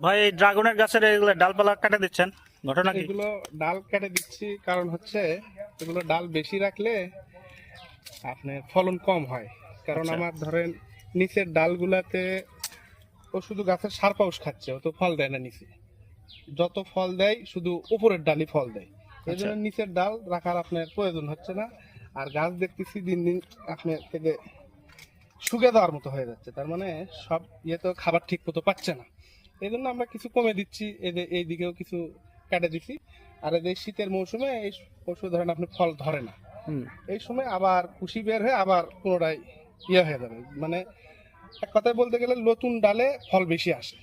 ভাই এই ড্রাগনের গাছের এগুলো ডালপালা কাটে দিচ্ছেন। ঘটনা কি? এগুলো ডাল কেটে দিচ্ছি কারণ হচ্ছে এগুলো ডাল বেশি রাখলে আপনার ফলন কম হয়। কারণ আচ্ছা। আমার ধরেন নিচের ডালগুলাতে ও শুধু গাছের সার পাউস খাচ্ছে ও তো ফল দেয় না নিচে। যত ফল দেয় শুধু উপরের ডালই ফল দেয়। এই জন্য আচ্ছা। নিচের ডাল রাখার আপনার প্রয়োজন হচ্ছে না। আর গাছ দেখতেছি দিন দিন আপনার থেকে শুকে দেওয়ার মতো হয়ে যাচ্ছে। তার মানে সব ইয়ে তো খাবার ঠিক মতো পাচ্ছে না। এই জন্য আমরা কিছু কমে দিচ্ছি এদের এই দিকেও কিছু কেটে দিচ্ছি। আর এদের শীতের মৌসুমে এই পশু ধরেন আপনি ফল ধরে না। এই সময় আবার কুশি বের হয়ে আবার পুনরায় ইয়ে হয়ে যাবে। মানে এক কথায় বলতে গেলে নতুন ডালে ফল বেশি আসে।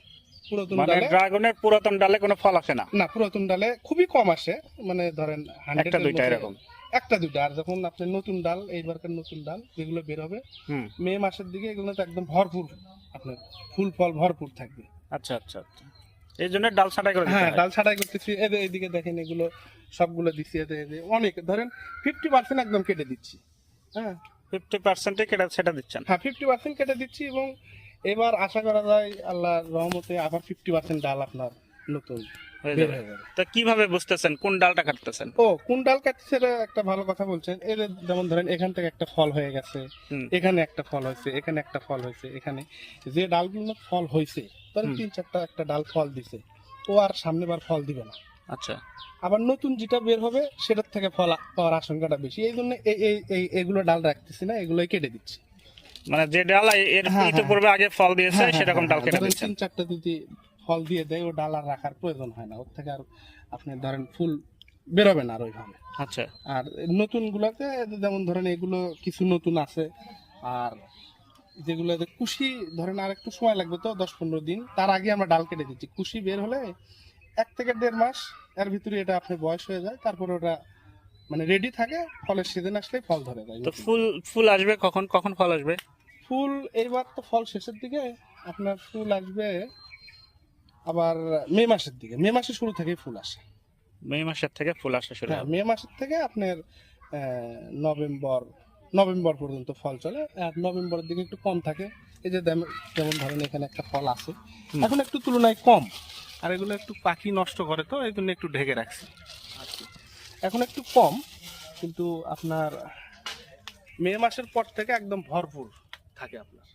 পুরাতন মানে ডালে ড্রাগনের পুরাতন ডালে কোনো ফল আসে না? না পুরাতন ডালে খুবই কম আসে। মানে ধরেন একটা এর দুইটা এরকম? একটা দুইটা। আর যখন আপনি নতুন ডাল এইবারকার নতুন ডাল যেগুলো বের হবে হুম। মে মাসের দিকে এগুলো তো একদম ভরপুর আপনার ফুল ফল ভরপুর থাকবে। আচ্ছা আচ্ছা আচ্ছা। এই জন্য ডাল ছাঁটাই করে হ্যাঁ ডাল ছাটাই করতেছি। এদের এইদিকে দেখেন এগুলো সবগুলো দিচ্ছি এদের অনেক ধরেন ফিফটি পার্সেন্ট একদম কেটে দিচ্ছি। হ্যাঁ। ফিফটি পার্সেন্টে কেটে সেটা দিচ্ছেন? হ্যাঁ ফিফটি পার্সেন্ট কেটে দিচ্ছি এবং এবার আশা করা যায় আল্লাহ রহমতে আবার ফিফটি পার্সেন্ট ডাল আপনার নতুন। হয়ে যাবে। হয়ে কীভাবে বুঝতেছেন? কোন ডালটা কাটতেছেন? ও কোন ডাল সেটা একটা ভালো কথা বলছেন। এর যেমন ধরেন এখান থেকে একটা ফল হয়ে গেছে এখানে একটা ফল হয়েছে এখানে একটা ফল হয়েছে এখানে যে ডালগুলো ফল হয়েছে ধরেন তিন চারটা একটা ডাল ফল দিছে ও আর সামনে বার ফল দিবে না। আচ্ছা। আবার নতুন যেটা বের হবে সেটার থেকে ফল পাওয়ার আশঙ্কাটা বেশি। এই জন্য এই এগুলো ডাল রাখতেছি না এগুলোই কেটে দিচ্ছি। মানে যে ডাল এর হ্যাঁ, ইতিপূর্বে আগে ফল দিয়েছে হ্যাঁ, হ্যাঁ, সেরকম হ্যাঁ, ডাল কেটে দিচ্ছেন। তিন চারটা যদি ফল দিয়ে দেয় ও ডাল আর রাখার প্রয়োজন হয় না। ওর থেকে আর আপনি ধরেন ফুল বেরোবে না আর ওইভাবে। আচ্ছা। আর নতুন গুলাতে যেমন ধরেন এগুলো কিছু নতুন আছে আর যেগুলোতে কুশি ধরেন আর একটু সময় লাগবে তো দশ পনেরো দিন তার আগে আমরা ডাল কেটে দিচ্ছি। কুশি বের হলে এক থেকে দেড় মাস এর ভিতরে এটা আপনার বয়স হয়ে যায় তারপরে ওটা মানে রেডি থাকে ফলের সিজন আসলে ফল ধরে যায়। তো ফুল ফুল আসবে কখন? কখন ফল আসবে? ফুল এইবার তো ফল শেষের দিকে আপনার ফুল আসবে আবার মে মাসের দিকে মে মাসের শুরু থেকেই ফুল আসে। মে মাসের থেকে ফুল আসা শুরু হ্যাঁ মে মাসের থেকে আপনার নভেম্বর নভেম্বর পর্যন্ত ফল চলে। আর নভেম্বরের দিকে একটু কম থাকে। এই যে যেমন ধরেন এখানে একটা ফল আছে। এখন একটু তুলনায় কম। আর এগুলো একটু পাখি নষ্ট করে তো এই জন্য একটু ঢেকে রাখছি। এখন একটু কম কিন্তু আপনার মে মাসের পর থেকে একদম ভরপুর থাকে আপনার।